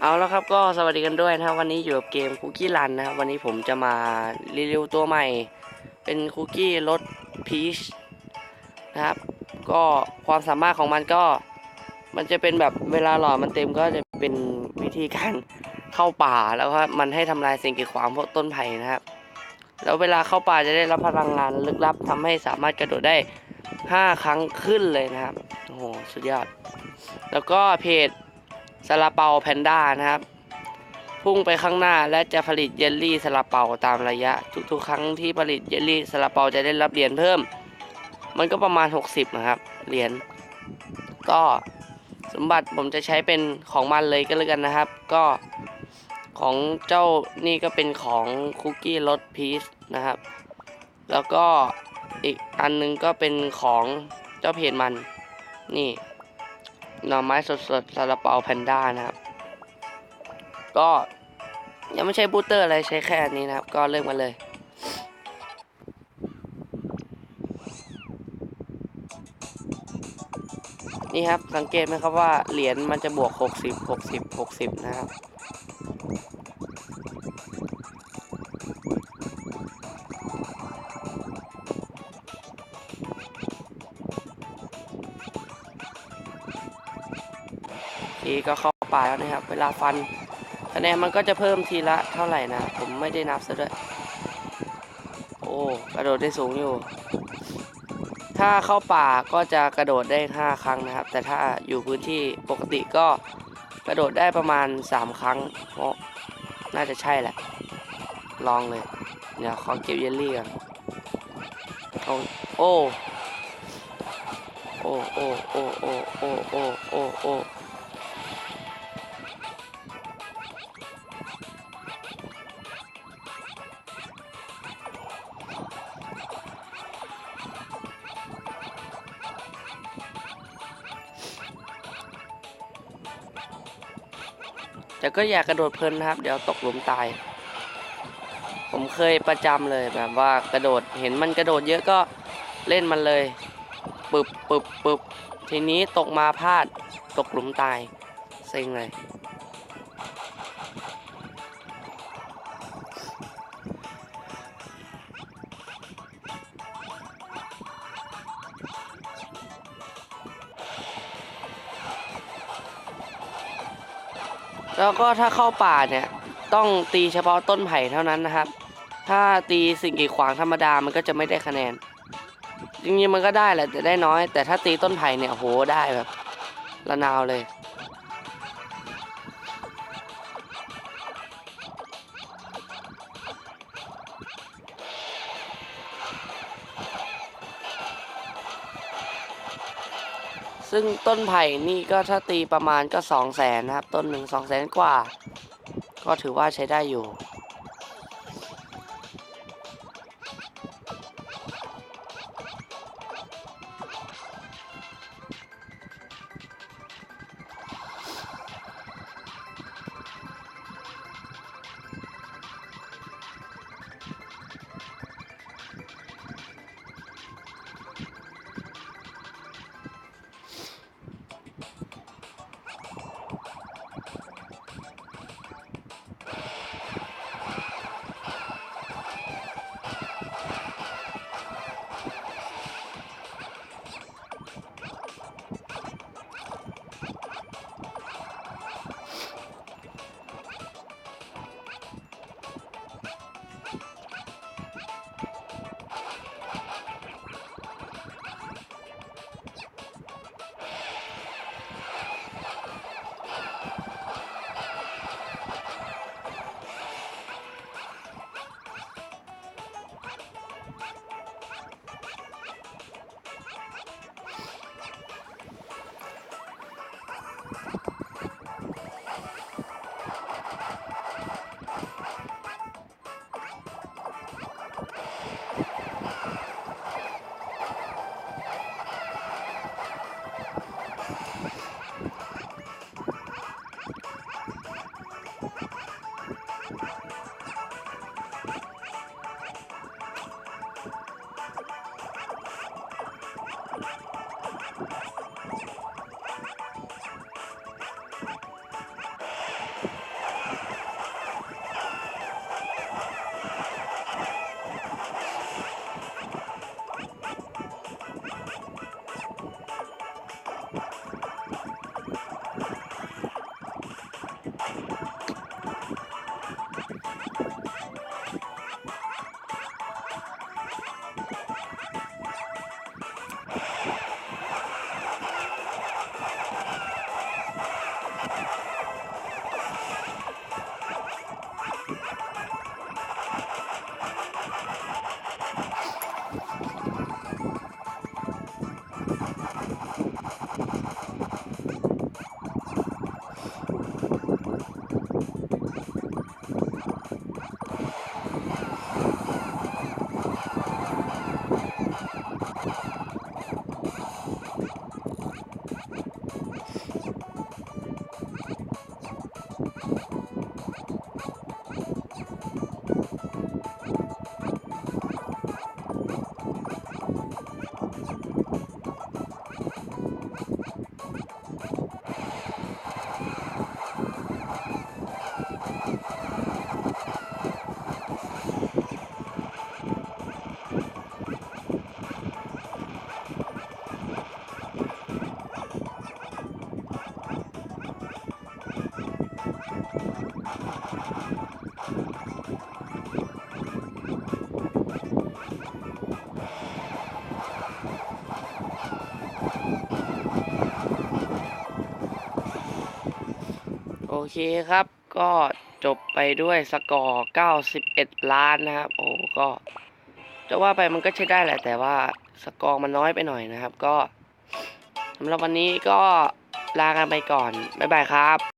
เอาแล้วครับก็สวัสดีกันด้วยนะครับวันนี้อยู่กับเกมคุกกี้รันนะครับวันนี้ผมจะมารีวิวตัวใหม่ เป็นคุกกี้รสพีชนะครับ ก็ความสามารถของมันก็มันจะเป็นแบบเวลาหล่อมันเต็มก็จะเป็นวิธีการเข้าป่าแล้วก็มันให้ทำลายสิ่งกีดขวางพวกต้นไผ่นะครับ แล้วเวลาเข้าป่าจะได้รับพลังงานลึกลับทำให้สามารถกระโดดได้ 5 ครั้งขึ้นเลยนะครับโอ้โหสุดยอด แล้วก็เพจ ซาลาเปาแพนด้านะครับ พุ่งไปข้างหน้าและจะผลิตเยลลี่ซาลาเปาตามระยะ ทุกๆ ครั้งที่ผลิตเยลลี่ซาลาเปาจะได้รับเหรียญเพิ่ม มันก็ประมาณ 60 นะครับเหรียญก็สมบัติผมจะใช้เป็นของมันเลยก็แล้วกันนะครับ ก็ของเจ้านี่ก็เป็นของคุกกี้รสพีชนะครับ แล้วก็อีกอันนึงก็เป็นของเจ้าเพจมันนี่ หน่อไม้สดๆซาลาเปาแพนด้านะครับ ก็ยังไม่ใช่บูสเตอร์อะไรใช้แค่อันนี้นะครับ ก็เริ่มกันเลยนี่ครับสังเกตไหมครับว่าเหรียญมันจะบวก 60 60 60 นะครับ ทีก็เข้าป่าแล้วนะครับ เวลาฟันคะแนนมันก็จะเพิ่มทีละเท่าไหร่นะ ผมไม่ได้นับซะด้วย โอ้กระโดดได้สูงอยู่ ถ้าเข้าป่าก็จะกระโดดได้ 5 ครั้งนะครับ แต่ถ้าอยู่พื้นที่ปกติก็กระโดดได้ประมาณ 3 ครั้งเพราะน่าจะใช่แหละ ลองเลย เดี๋ยวขอเก็บเยลลี่ก่อนโอ้ โอ้ โอ้ โอ้ โอ้ โอ้ โอ้ โอ้ โอ้ แต่ก็อย่ากระโดดเพลินนะครับ เดี๋ยวตกหลุมตาย ผมเคยประจำเลยแบบว่ากระโดดเห็นมันกระโดดเยอะก็เล่นมันเลยปึบปึบปึบทีนี้ตกมาพลาดตกหลุมตายเซ็งเลย แล้วก็ถ้าเข้าป่าเนี่ยต้องตีเฉพาะต้นไผ่เท่านั้นนะครับ ถ้าตีสิ่งกีดขวางธรรมดามันก็จะไม่ได้คะแนน จริงๆมันก็ได้แหละแต่ได้น้อย แต่ถ้าตีต้นไผ่เนี่ยโหได้แบบระนาวเลย ซึ่งต้นไผ่นี่ก็ถ้าตีประมาณก็สองแสนนะครับ ต้นหนึ่งสองแสนกว่า ก็ถือว่าใช้ได้อยู่ เคครับ ก็จบไปด้วยสกอร์ 91 ล้านนะครับ โอ้ก็จะว่าไปมันก็ใช้ได้แหละ แต่ว่าสกอร์มันน้อยไปหน่อยนะครับ ก็สำหรับวันนี้ก็ลากันไปก่อน บ๊ายบายครับ